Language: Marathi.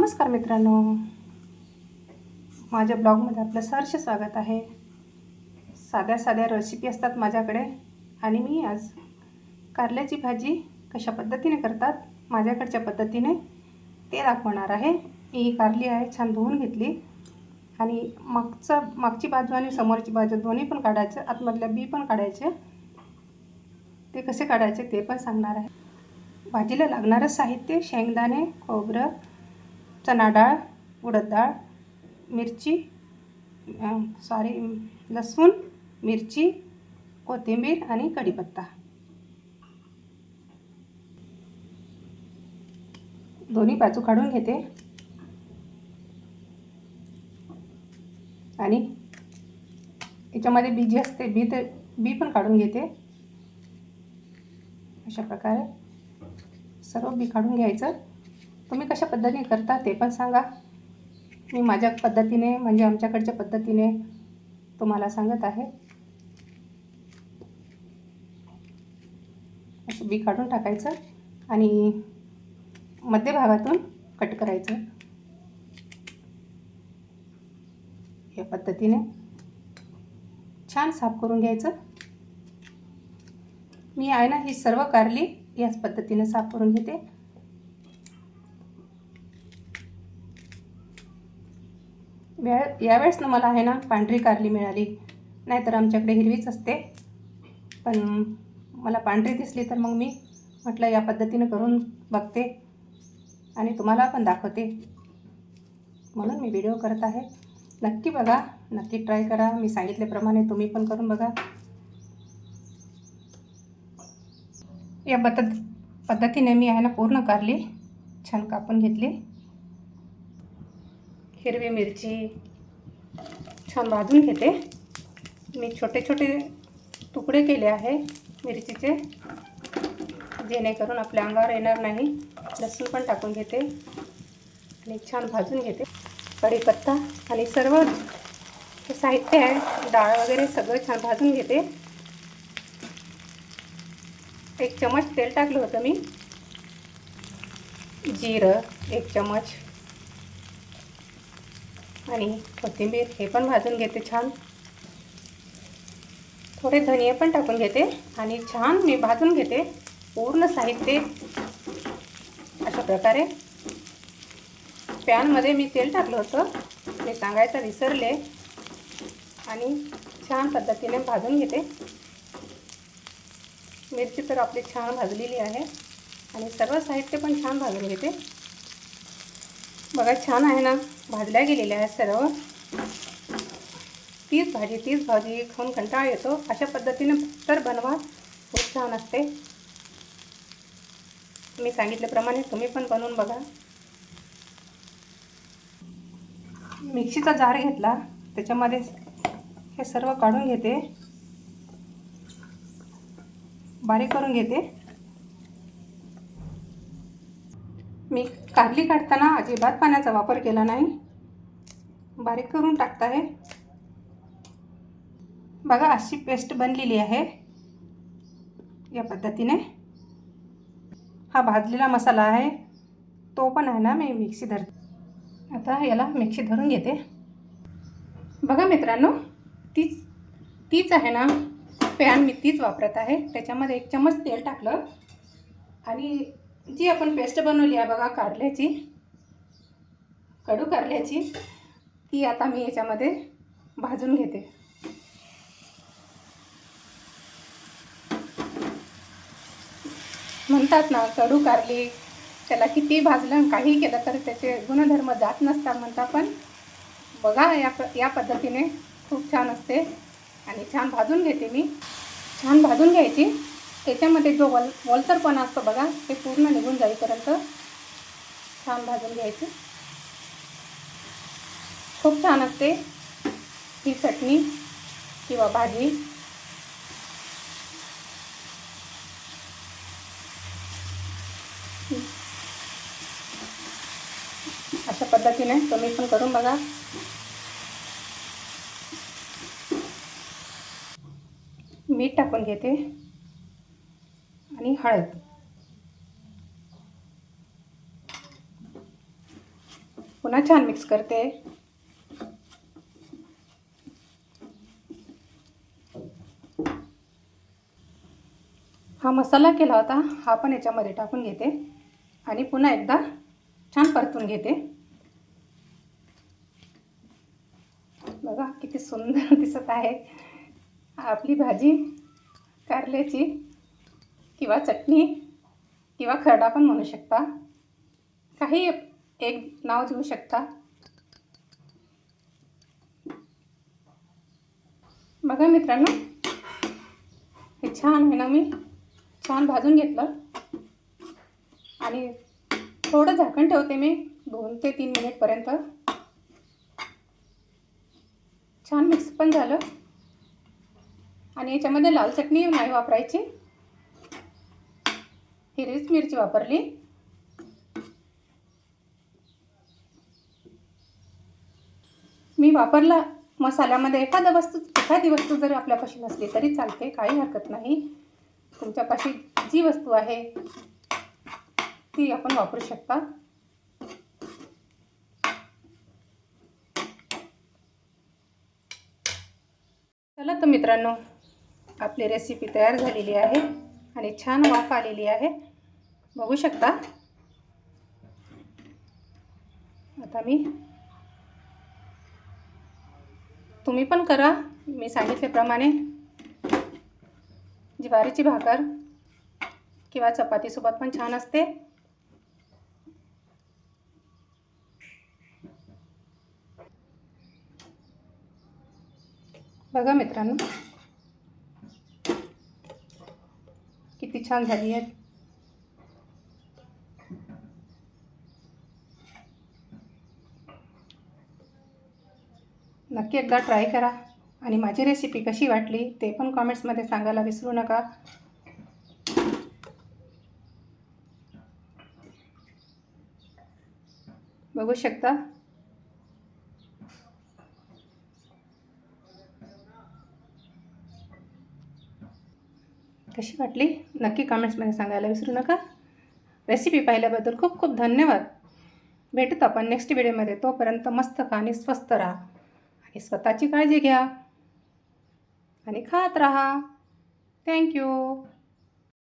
नमस्कार मित्रांनो. माझ्या ब्लॉगमध्ये आपलं सहर्ष स्वागत आहे. साध्या साध्या रेसिपी असतात माझ्याकडे. आणि मी आज कारल्याची भाजी कशा पद्धतीने करतात माझ्याकडच्या पद्धतीने ते दाखवणार आहे. मी ही कारली आहे छान धुवून घेतली. आणि मागचा मागची बाजू आणि समोरची बाजू दोन्ही पण काढायचे आतमधल्या बी पण काढायचे. ते कसे काढायचे ते पण सांगणार आहे. भाजीला लागणारं साहित्य शेंगदाणे खोबरं चणा डाळ उडद डाळ मिरची सॉरी लसूण मिरची कोथिंबीर आणि कढीपत्ता. दोन्ही बाजू काढून घेते. आणि याच्यामध्ये बी जी असते बी तर बी पण काढून घेते. अशा प्रकारे सर्व बी काढून घ्यायचं. तुम्ही कशा पद्धतीने करता ते पण सांगा. मी माझ्या पद्धतीने म्हणजे आमच्याकडच्या पद्धतीने तुम्हाला सांगत आहे. असं बी काढून टाकायचं आणि मध्यभागातून कट करायचं. या पद्धतीने छान साफ करून घ्यायचं. मी आहे ना ही सर्व कारली याच पद्धतीने साफ करून घेते. वेळ यावेळेस ना मला आहे ना पांढरी कारली मिळाली. नाहीतर आमच्याकडे हिरवीच असते. पण मला पांढरी दिसली तर मग मी म्हटलं या पद्धतीनं करून बघते आणि तुम्हाला पण दाखवते. म्हणून मी व्हिडिओ करत आहे. नक्की बघा नक्की ट्राय करा. मी सांगितल्याप्रमाणे तुम्ही पण करून बघा. या पद्धत पद्धतीने मी आहे ना पूर्ण कारली. छान कापून घेतली. हिरवी मिरची छान भाजून घेते. मी छोटे छोटे तुकडे केले आहे मिरचीचे. जेणेकरून आपल्या अंगावर येणार नाही. लसूण पण टाकून घेते. आणि छान भाजून घेते. कढीपत्ता आणि सर्व साहित्य आहे. डाळ वगैरे सगळं छान भाजून घेते. एक चमच तेल टाकलं होतं मी. जिरं एक चमच आणि कोथिंबीर हे पण भाजून घेते छान. थोडे धनिये पण टाकून घेते आणि छान मी भाजून घेते पूर्ण साहित्य अशा प्रकारे. पॅनमध्ये मी तेल टाकलं होतं मी सांगायचं विसरले आणि छान पद्धतीने भाजून घेते. मिरची तर आपली छान भाजलेली आहे आणि सर्व साहित्य पण छान भाजून घेते. बघा छान आहे ना? भाजल्या गेलेल्या आहेत सर्व. तीच भाजी तीच भाजी खाऊन कंटाळा येतो. अशा पद्धतीने तर बनवा. खूप छान असते. मी सांगितल्याप्रमाणे तुम्ही पण बनवून बघा. मिक्सीचा जार घेतला. त्याच्यामध्ये हे सर्व काढून घेते. बारीक करून घेते. मी कारली काढताना अजिबात पाण्याचा वापर केला नाही. बारीक करून टाकत आहे. बघा अशी पेस्ट बनलेली आहे. या पद्धतीने. हा भाजलेला मसाला आहे. तो पण आहे ना मी मिक्सी धरते आता याला मिक्सी धरून घेते. बघा मित्रांनो तीच तीच आहे ना पॅन मी तीच वापरत आहे. त्याच्यामध्ये एक चम्मच तेल टाकलं. आणि जी आपण पेस्ट बनवली आहे बघा कारल्याची. कडू कारल्याची. ती आता मी याच्यामध्ये भाजून घेते. म्हणतात ना कडू कारली त्याला किती भाजलं काही केलं तर त्याचे गुणधर्म जात नसतात म्हणता पण बघा या प या पद्धतीने खूप छान असते. आणि छान भाजून घेते मी. छान भाजून घ्यायची. त्याच्यामध्ये जो वल वलसरपणा असतो बघा ते पूर्ण निघून जाईपर्यंत छान भाजून घ्यायची. खूप छान असते ही चटणी किंवा भाजी. अशा पद्धतीने तुम्ही पण करून बघा. मीठ टाकून घेते. आणि हळद. पुन्हा छान मिक्स करते. हा मसाला केला होता हा पण याच्यामध्ये टाकून घेते. आणि पुन्हा एकदा छान परतून घेते. बघा किती सुंदर दिसत आहे. आपली भाजी कारल्याची. किंवा चटणी किंवा खरडा पण म्हणू शकता. काही एक नाव देऊ शकता. बघा मित्रांनो हे छान आहे ना मी. छान भाजून घेतलं. आणि थोडं झाकण ठेवते मी दोन ते तीन मिनिटपर्यंत छान मिक्स पण झालं. आणि याच्यामध्ये लाल चटणी नाही वापरायची. हिरवीच मिरची वापरली. मी वापरला मसाल्यामध्ये एखादा वस्तू एखादी वस्तू जर आपल्यापाशी नसली तरी चालते काही हरकत नाही. तुमच्यापाशी जी वस्तू आहे ती आपण वापरू शकता. चला तर मित्रांनो आपली रेसिपी तयार झालेली आहे आणि छान वाफ आलेली आहे. बघू शकता. आता मी तुम्ही पण करा. मी सांगितल्याप्रमाणे ज्वारीची भाकर किंवा चपातीसोबत पण छान असते. बघा मित्रांनो किती छान झाली आहे. नक्की एकदा ट्राय करा. आणि माझी रेसिपी कशी वाटली ते पण कॉमेंट्समध्ये सांगायला विसरू नका. बघू शकता. कशी वाटली? नक्की कमेंट्समध्ये सांगायला विसरू नका. रेसिपी पाहिल्याबद्दल खूप खूप धन्यवाद. भेटत आपण नेक्स्ट व्हिडिओमध्ये तोपर्यंत मस्त खा आणि स्वस्त राहा. आणि स्वतःची काळजी घ्या आणि खात राहा. थँक्यू